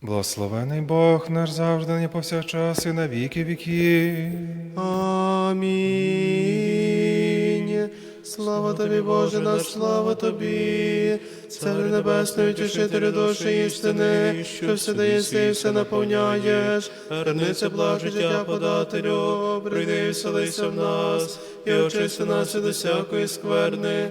Благословений Бог наш завжди, не повсякчас і на віки віки. Амінь. Слава тобі, Боже наш, слава тобі, Царю Небесний, утішителю душі істини, що все даєшся і все наповняєш, Вернися благ життя подателю, прийди і вселися в нас, і очисти нас від усякої скверни,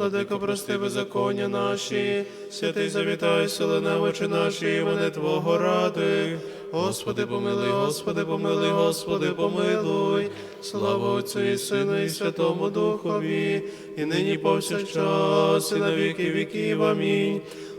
Владико, прости беззаконня наші, святий завітай, сили немочі наші, імени Твого ради. Господи, помилуй, Господи, помилуй, Господи, помилуй. Слава Отцю і Сину, і Святому Духові, і нині повсякчас, і на віки віків. Амінь.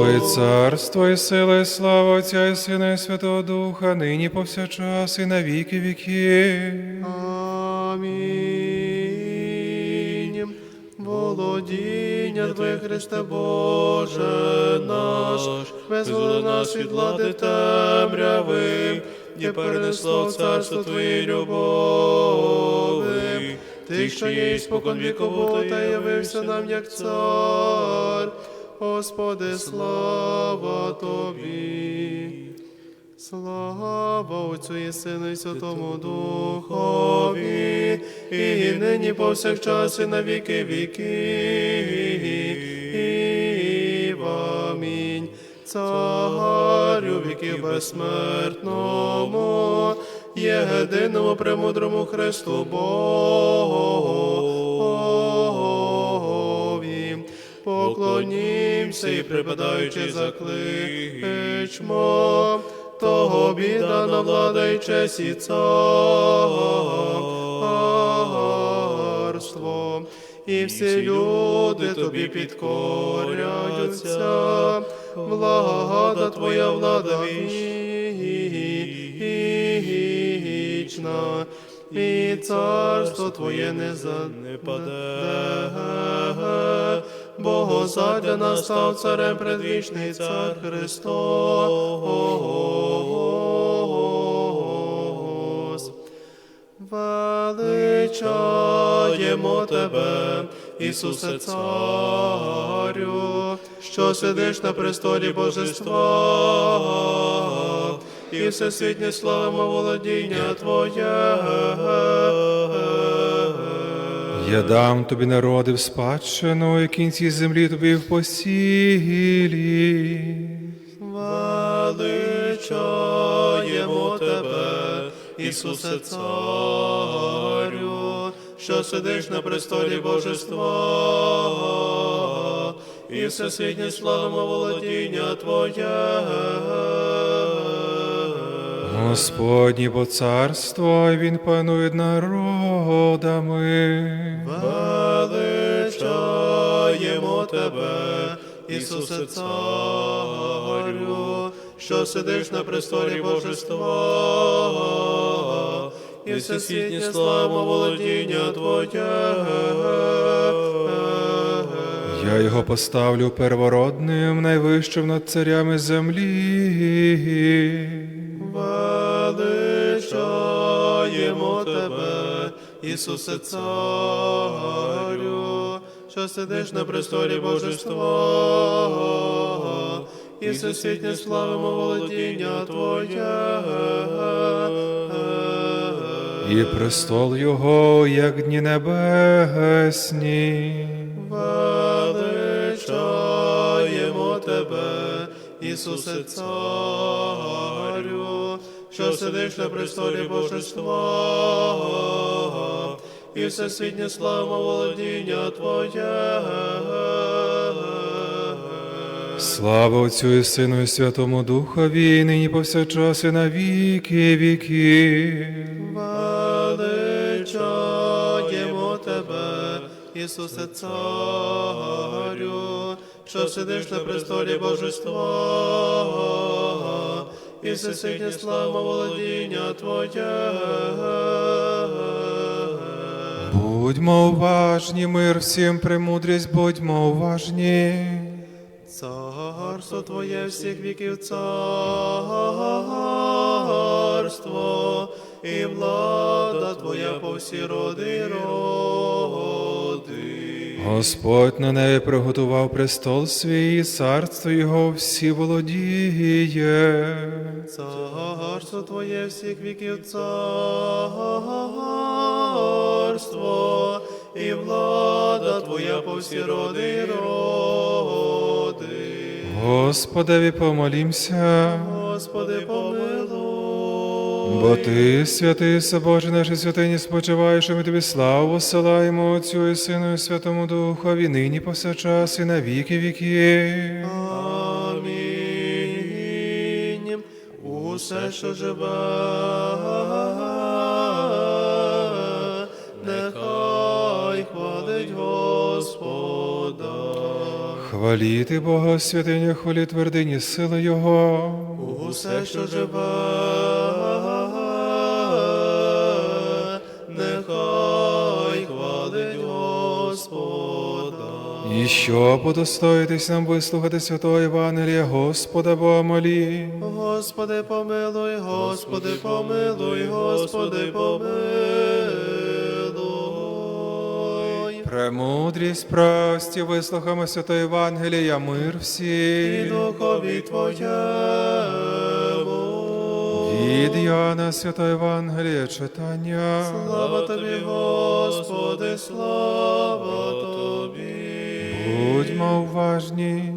Твоє царство і сила, і слава Отця і Сина, і Святого Духа, нині повсякчас і на віки. Амінь. Володіння Твоє Христе Боже наш, визволи нас від влади темряви, і перенесло царство Твоєї любові. Ти, що є спокон вікову, та явився нам як цар. Господи, слава Тобі. Слава Отцю і Сину і Святому Духові, і нині повсякчас і на віки віків. Амінь. Царю віків безсмертному, єдиному премудрому Христу Богові. Поклонімся і припадаючи закличмо, того біда на влада й честь і царство. І всі люди тобі підкоряються, влада твоя влада вічна, і царство твоє не занепаде. Бо задля нас став царем предвічний цар Христос. Величаємо тебе, Ісусе Царю, що сидиш на престолі Божества, і всесвітнє славимо володіння Твоє. Я дам тобі народи в спадщину, і кінці землі тобі в посілі. Величаємо тебе, Ісусе Царю, що сидиш на престолі Божества, і всесвітнє славимо володіння Твоє. Господнє бо царство, і він панує народами. Величаємо тебе, Ісусе Царю, що сидиш на престолі Божества, і всесвітнє слава володіння Твоє. Я його поставлю первородним, найвищим над царями землі. Ісусе Царю, що сидиш на престолі Божества, і всесвітнє славимо володіння Твоє. І престол його, як дні небесні. Величаємо тебе, Ісусе Царю, що сидиш на престолі Божества, і всесвітня слава володіння Твоє. Слава Отцю і Сину і Святому Духові, і нині повсякчас і на віки віки. Величаємо Тебе, Ісусе Царю, що сидиш на престолі Божества, і всесвітня слава володіння Твоє. Будьмо уважні, мир всім, премудрість, будьмо уважні. Царство Твоє всіх віків царство, і влада Твоя по всі роди роди. Господь на небі приготував престол свій, і царство Його всі володіє. Царство Твоє всіх віків царство, і влада Твоя по всі роди і роди. Господеві помолімся. Господи, помилуй. Бо ти, святий Собоже, наші святині спочиваєш, і ми тобі славу посилаємо Отцю і Сину і Святому Духові, нині повсякчас і на віки віки. Амінь. Усе, що живе, нехай хвалить Господа. Хваліти Бога, святиня, хвалі твердині сили Його. Усе, що живе, І що подостоїтись нам вислухати святого Євангелія, Господа Бога молі. Господи, помилуй, Господи, помилуй, Господи, помилуй. Премудрість прості, вислухаємо святого Євангелія, мир І всім. духові Твоєму. Від Яна святого Євангелія читання. Слава Тобі, Господи, слава Тобі. Будьмо уважні.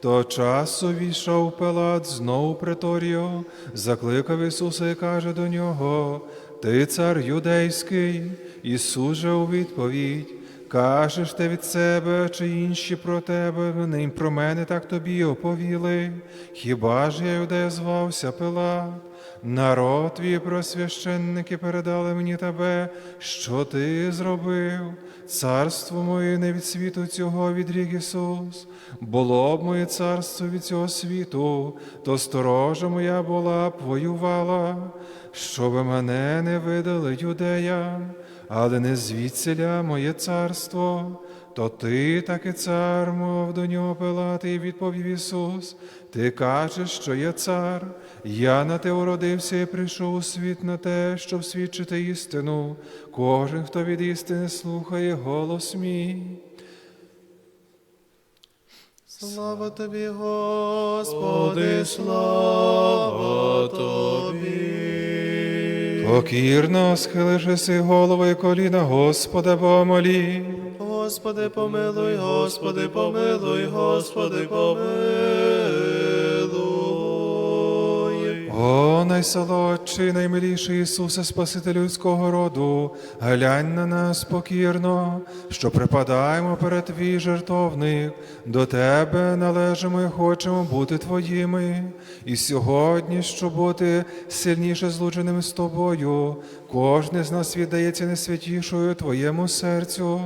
Того часу війшов Пилат знову в закликав Ісуса і каже до нього: Ти цар юдейський, Ісус же у відповідь. Кажеш ти від себе, чи інші про тебе, вони про мене так тобі оповіли. Хіба ж я юдея звався Пилат? Народ твій просвященники передали мені тебе, що ти зробив. Царство моє не від світу цього відрік Ісус. Було б моє царство від цього світу, то сторожа моя була б воювала, щоб мене не видали юдеям, але не звідсиля моє царство. То ти таки цар, мов до нього Пилат, і відповів Ісус. Ти кажеш, що я цар, я на те уродився і прийшов у світ на те, щоб свідчити істину. Кожен, хто від істини слухає голос мій. Слава Тобі, Господи, слава Тобі. Покірно схилиши голову і коліна, Господа Бога молі. Господи, помилуй, Господи, помилуй, Господи, помилуй. О, найсолодший, наймиліший Ісусе, Спаситель людського роду, глянь на нас покірно, що припадаємо перед Твій жертовник, до Тебе належимо і хочемо бути Твоїми. І сьогодні, щоб бути сильніше злученими з Тобою, кожен з нас віддається найсвятішою Твоєму серцю.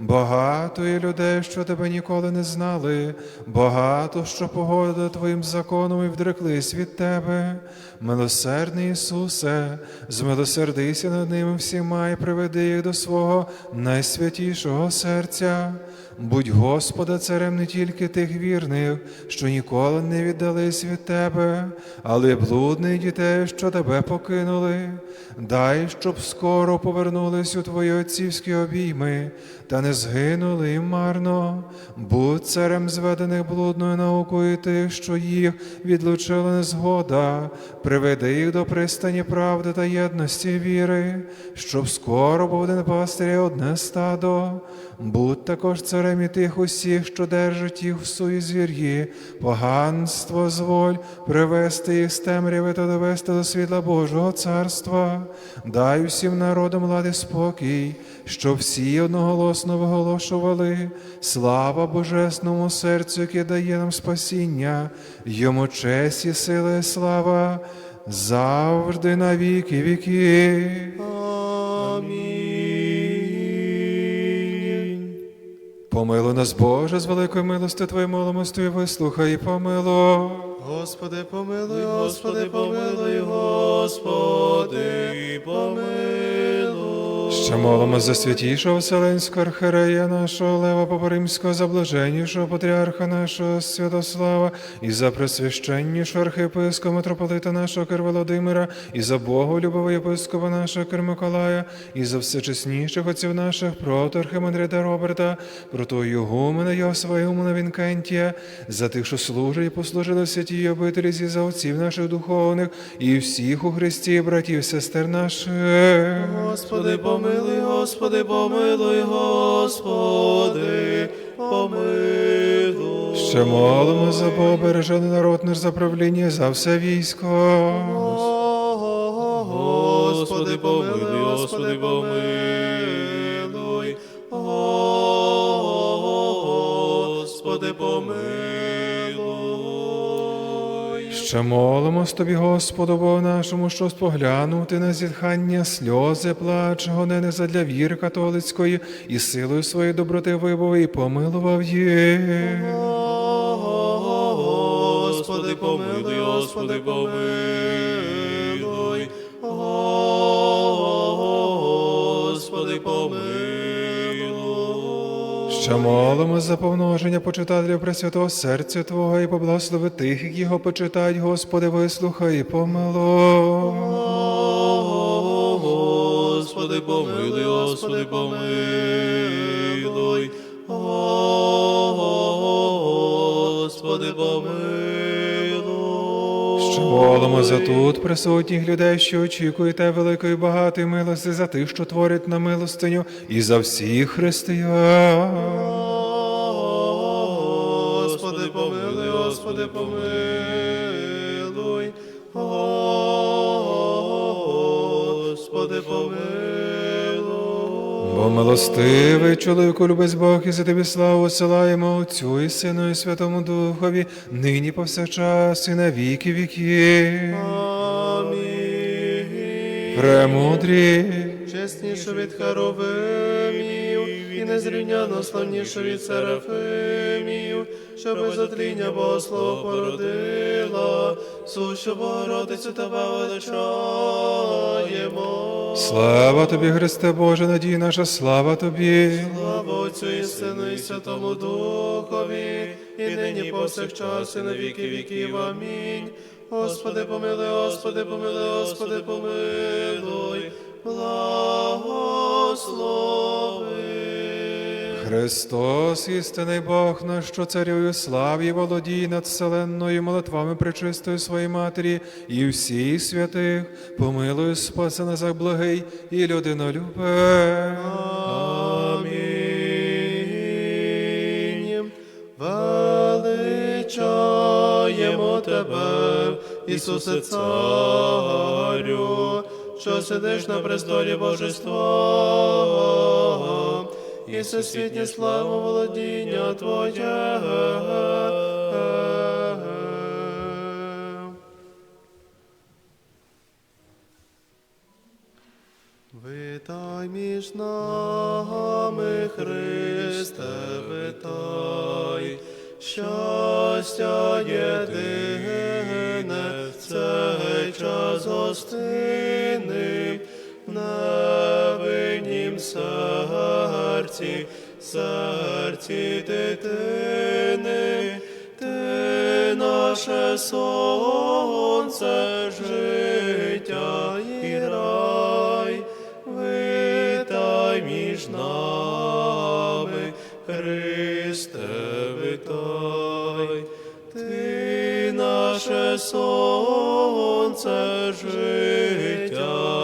Багато є людей, що Тебе ніколи не знали, багато що погодили Твоїм законом і вдреклись від Тебе. Милосердний Ісусе, змилосердися над ними всіма і приведи їх до свого найсвятішого серця. Будь Господа царем не тільки тих вірних, що ніколи не віддались від Тебе, але блудних дітей, що Тебе покинули. Дай, щоб скоро повернулись у Твої отцівські обійми, та не згинули і марно. Будь царем зведених блудною наукою тих, що їх відлучила незгода, приведи їх до пристані правди та єдності віри, щоб скоро був один пастир і одне стадо. будь також царем і тих усіх, що держать їх в суї звір'ї, поганство зволь, привести їх з темряви та довести до світла Божого царства. Дай усім народам лади спокій, щоб всі одноголосно виголошували слава Божественному серцю, яке дає нам спасіння, йому честь і сила і слава завжди на віки віки. Амінь. Помилуй нас, Боже, з великої милости Твоєї молимостю, вислухай і помилуй. Господи, помилуй, Господи, помилуй, Господи, помилуй. Ще молимо за святішого Вселенського архиерея нашого Лева Попоримського, за блаженнішого патріарха нашого Святослава, і за пресвященнішого архієпископа митрополита нашого Кир Володимира, і за Боголюбового єпископа нашого Кир Миколая, і за всечесніших отців наших проти архимандрита Роберта, прото Ігумена Йосифа Ігумена Вінкентія, за тих, що служать і послужили в святій обителі, і за отців наших духовних, і всіх у Христі, братів, сестер наших. Господи, помилуй, Господи, помилуй, Господи, помилуй. Ще молимо за побережений народ наш за правління, за все військо. Господи, помилуй, Господи, помилуй. Господи, помилуй. Ще молимось тобі, Господу, Богу нашому, що споглянути на зітхання, сльози, плач, гонени задля віри католицької і силою своєї доброти вибув і помилував їх. Господи, помилуй, Господи, помилуй. Господи, помилуй. Ще молимо за помноження почитателів Пресвятого серця Твого і поблагослови тих, які його почитають, Господи, вислухай і помилуй. Господи, помилуй, Господи, помилуй. Молимо за тут присутніх людей, що очікуєте великої багатої милості, за тих, що творять на милостиню, і за всіх християн. Господи, помилуй, Господи, помилуй. Милостивий чоловіку любець Бог, і за тобі славу силаємо Отцю і Сину, і Святому Духові, нині повсякчас і на віки віки. Амінь. Премудрі, Чесніше від Харовимів і незрівняно славніше від Серафимів, що без отління Богослова породила, сущу Богородицю тебе величаємо. слава тобі, Христе Боже, надій наша, слава тобі. Слава Отцю і Сину і Святому Духові, і нині повсякчас і на віки віків. Амінь. Господи, помилуй, Господи, помилуй, Господи, помилуй, благослови. Христос, істинний Бог наш, що царює славі, володіє над вселенною молитвами пречистої своєї матері і всіх святих, помилуй, спаси нас, як благий і людинолюбе. Амінь. Величаємо тебе, Ісусе Царю, що сидиш на престолі Божества, і всесвітнє слава володіння Твоє. Витай між нами, Христе, витай, щастя єдине серці, серці дитини, ти наше сонце, життя і рай, витай між нами, Христе, витай, ти наше сонце, життя